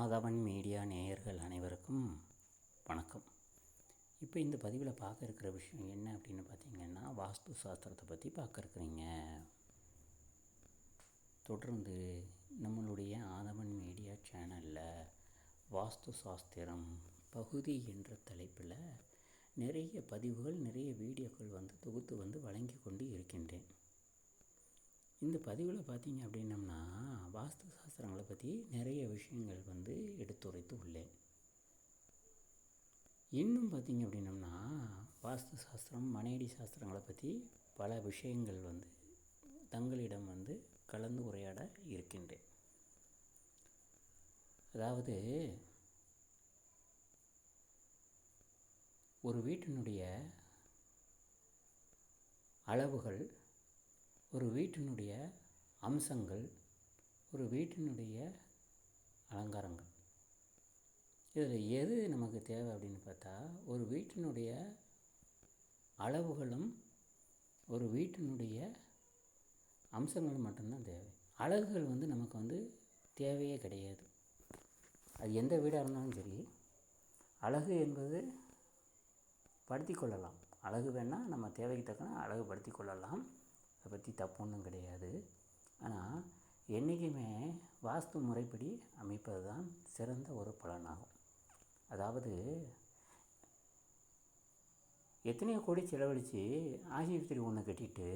ஆதவன் media நேயர்கள் அனைவருக்கும் வணக்கம். இப்போ இந்த பதிவில் பார்க்க இருக்கிற விஷயம் என்ன அப்படின்னு பார்த்தீங்கன்னா வாஸ்து சாஸ்திரத்தை பற்றி பார்க்க இருக்கிறீங்க. தொடர்ந்து நம்மளுடைய ஆதவன் மீடியா சேனலில் வாஸ்து சாஸ்திரம் பகுதி என்ற தலைப்பில் நிறைய பதிவுகள் நிறைய வீடியோக்கள் வந்து தொகுத்து வந்து வழங்கி கொண்டு இருக்கின்றேன். இந்த பதிவில் பார்த்தீங்க அப்படின்னம்னா வாஸ்து சாஸ்திரங்களை பற்றி நிறைய விஷயங்கள் வந்து எடுத்துரைத்து உள்ளேன். இன்னும் பார்த்தீங்க அப்படின்னம்னா வாஸ்து சாஸ்திரம் மனையடி சாஸ்திரங்களை பற்றி பல விஷயங்கள் வந்து தங்களிடம் வந்து கலந்து உரையாட இருக்கின்றேன். அதாவது ஒரு வீட்டினுடைய அளவுகள் ஒரு வீட்டினுடைய அம்சங்கள் ஒரு வீட்டினுடைய அலங்காரங்கள். இதில் எது நமக்கு தேவை அப்படின்னு பார்த்தா ஒரு வீட்டினுடைய அளவுகளும் ஒரு வீட்டினுடைய அம்சங்களும் மட்டும்தான் தேவை. அழகுகள் வந்து நமக்கு வந்து தேவையே கிடையாது. அது எந்த வீடாக இருந்தாலும் சரி அழகு என்பது படுத்தி கொள்ளலாம். அழகு வேணால் நம்ம தேவைக்கு தக்கன அழகுபடுத்தி கொள்ளலாம். அதை பற்றி தப்பு ஒன்றும் கிடையாது. ஆனால் என்றைக்குமே வாஸ்து முறைப்படி அமைப்பது தான் சிறந்த ஒரு பலனாகும். அதாவது எத்தனையோ கோடி செலவழித்து ஆஸ்பத்திரி ஒன்று கட்டிட்டு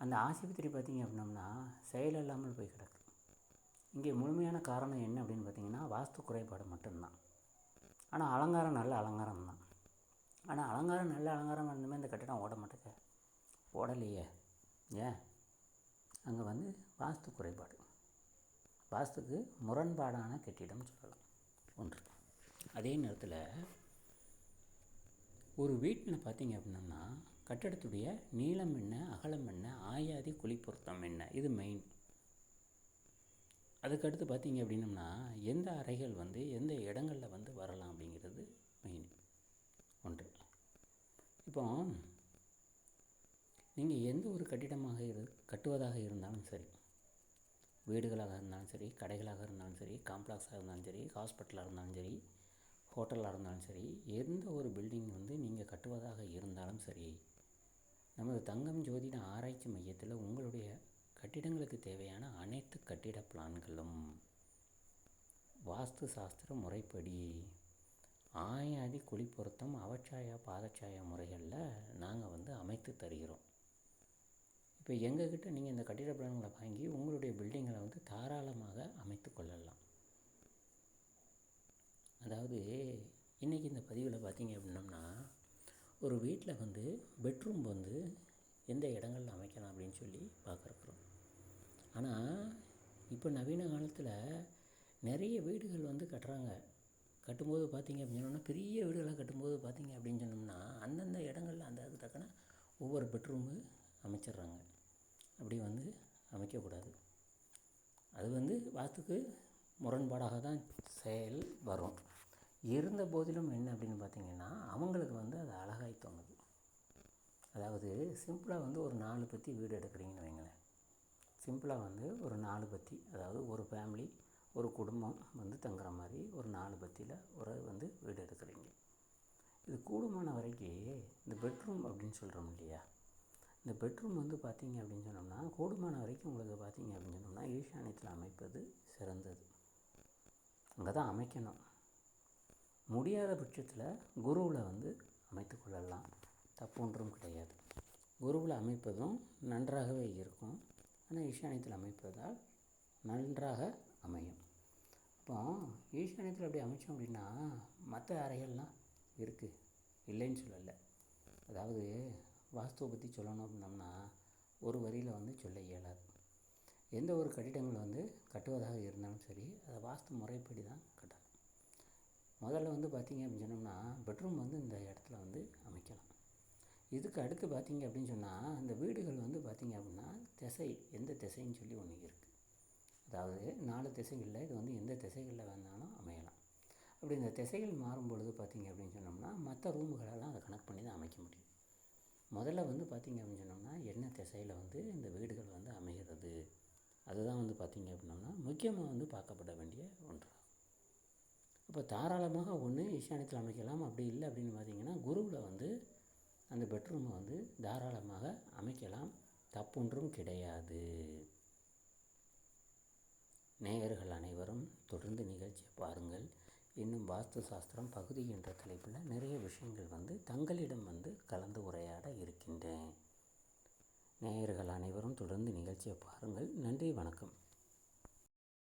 அந்த ஆஸ்பத்திரி பார்த்திங்க அப்படின்னம்னா செயல் இல்லாமல் போய் கிடக்கு. இங்கே முழுமையான காரணம் என்ன அப்படின்னு பார்த்திங்கன்னா வாஸ்து குறைபாடு மட்டும்தான். ஆனால் அலங்காரம் நல்ல அலங்காரம் தான். ஆனால் அலங்காரம் நல்ல அலங்காரம் இருந்தமே இந்த கட்டிடம் ஓட மாட்டேங்க போடலையே. ஏன்? அங்கே வந்து வாஸ்து குறைபாடு. வாஸ்துக்கு முரண்பாடான கட்டிடம் சொல்லலாம். ஒன்று. அதே நேரத்தில் ஒரு வீட்டில் பார்த்தீங்க அப்படின்னா கட்டடத்துடைய நீளம் என்ன அகலம் என்ன ஆயாதி குழி பொருத்தம் என்ன இது மெயின் அதுக்கடுத்து பார்த்தீங்க அப்படின்னம்னா எந்த அறைகள் வந்து எந்த இடங்களில் வந்து வரலாம் அப்படிங்கிறது மெயின் ஒன்று. இப்போ நீங்கள் எந்த ஒரு கட்டிடமாக இரு கட்டுவதாக இருந்தாலும் சரி வீடுகளாக இருந்தாலும் சரி கடைகளாக இருந்தாலும் சரி காம்ப்ளெக்ஸாக இருந்தாலும் சரி ஹாஸ்பிட்டலாக இருந்தாலும் சரி ஹோட்டலாக இருந்தாலும் சரி எந்த ஒரு பில்டிங் வந்து நீங்கள் கட்டுவதாக இருந்தாலும் சரி நமது தங்கம் ஜோதிட ஆராய்ச்சி மையத்தில் உங்களுடைய கட்டிடங்களுக்கு தேவையான அனைத்து கட்டிட பிளான்களும். வாஸ்து சாஸ்திர முறைப்படி ஆயாதி குழி பொருத்தம் அவச்சாயா பாதச்சாயா முறைகளில் நாங்கள் வந்து அமைத்து தருகிறோம். இப்போ எங்கக்கிட்ட நீங்கள் இந்த கட்டிட பிளான்களை வாங்கி உங்களுடைய பில்டிங்களை வந்து தாராளமாக அமைத்து கொள்ளலாம். அதாவது இன்றைக்கி இந்த பதிவில் பார்த்தீங்க அப்படின்னம்னா ஒரு வீட்டில் வந்து பெட்ரூம் வந்து எந்த இடங்களில் அமைக்கலாம் அப்படின்னு சொல்லி பார்க்குறோம் ஆனால் இப்போ நவீன காலத்தில் நிறைய வீடுகள் வந்து கட்டுறாங்க. கட்டும்போது பார்த்திங்க அப்படின்னு சொன்னோம்னா பெரிய வீடுகளாக கட்டும்போது பார்த்திங்க அப்படின்னு சொன்னோம்னா அந்தந்த இடங்களில் அந்த அதுக்கு தக்கன ஒவ்வொரு பெட்ரூமு அமைச்சிட்றாங்க. அப்படி வந்து அமைக்கக்கூடாது. அது வந்து வாத்துக்கு முரண்பாடாக தான் செயல் வரும். இருந்த போதிலும் என்ன அப்படின்னு பார்த்திங்கன்னா அவங்களுக்கு வந்து அது அழகாய் தோணுது. அதாவது சிம்பிளாக வந்து ஒரு நாலு பற்றி வீடு எடுக்கிறீங்கன்னு வைங்களேன். சிம்பிளாக வந்து ஒரு நாலு பற்றி அதாவது ஒரு ஃபேமிலி ஒரு குடும்பம் வந்து தங்குற மாதிரி ஒரு நாலு பத்தியில் ஒரு வந்து வீடு எடுக்கிறீங்க. இது கூடுமான வரைக்கும் இந்த பெட்ரூம் அப்படின்னு சொல்கிறோம் இல்லையா? இந்த பெட்ரூம் வந்து பார்த்திங்க அப்படின்னு சொன்னோம்னா கூடுமான வரைக்கும் உங்களுக்கு பார்த்திங்க அப்படின்னு சொன்னோம்னா ஈஷானியத்தில் அமைப்பது சிறந்தது. அங்கே தான் அமைக்கணும். முடியாத பட்சத்தில் குருவில் வந்து அமைத்து கொள்ளலாம். தப்பு ஒன்றும் கிடையாது. குருவில் அமைப்பதும் நன்றாகவே இருக்கும். ஆனால் ஈஷானியத்தில் அமைப்பதால் நன்றாக அமையும். இப்போ ஈஷானியத்தில் அப்படி அமைச்சோம் அப்படின்னா மற்ற அறைகள்லாம் இருக்குது இல்லைன்னு சொல்லலை. அதாவது வாஸ்துவை பற்றி சொல்லணும் அப்படின்னம்னா ஒரு வரியில் வந்து சொல்ல இயலாது. எந்த ஒரு கட்டிடங்கள் வந்து கட்டுவதாக இருந்தாலும் சரி அதை வாஸ்து முறைப்படி தான் கட்டணும் முதல்ல வந்து பார்த்திங்க அப்படின்னு சொன்னோம்னா பெட்ரூம் வந்து இந்த இடத்துல வந்து அமைக்கலாம். இதுக்கு அடுத்து பார்த்திங்க அப்படின்னு சொன்னால் இந்த வீடுகள் வந்து பார்த்திங்க அப்படின்னா திசை எந்த திசைன்னு சொல்லி ஒன்று இருக்குது அதாவது நாலு திசைகளில் இது வந்து எந்த திசைகளில் வேணாலும் அமையலாம். அப்படி இந்த திசைகள் மாறும் பொழுது பார்த்திங்க அப்படின்னு சொன்னோம்னா மற்ற ரூம்களெல்லாம் அதை கனெக்ட் பண்ணி தான் அமைக்க முடியும். முதல்ல வந்து பார்த்திங்க அப்படின்னு சொன்னோம்னா என்ன திசையில் வந்து இந்த வீடுகள் வந்து அமைகிறது? அதுதான் வந்து பார்த்திங்க அப்படின்னோம்னா முக்கியமாக வந்து பார்க்கப்பட வேண்டிய ஒன்றாகும் அப்போ தாராளமாக ஒன்று ஈசானியத்தில் அமைக்கலாம். அப்படி இல்லை அப்படின்னு பார்த்திங்கன்னா குருவில் வந்து அந்த பெட்ரூமை வந்து தாராளமாக அமைக்கலாம். தப்பொன்றும் கிடையாது. நேயர்கள் அனைவரும் தொடர்ந்து நிகழ்ச்சியை பாருங்கள். இன்னும் வாஸ்து சாஸ்திரம் பகுதி என்ற தலைப்பில் நிறைய விஷயங்கள் வந்து தங்களிடம் வந்து கலந்து உரையாட இருக்கின்றேன். நேயர்கள் அனைவரும் தொடர்ந்து நிகழ்ச்சியை பாருங்கள். நன்றி வணக்கம்.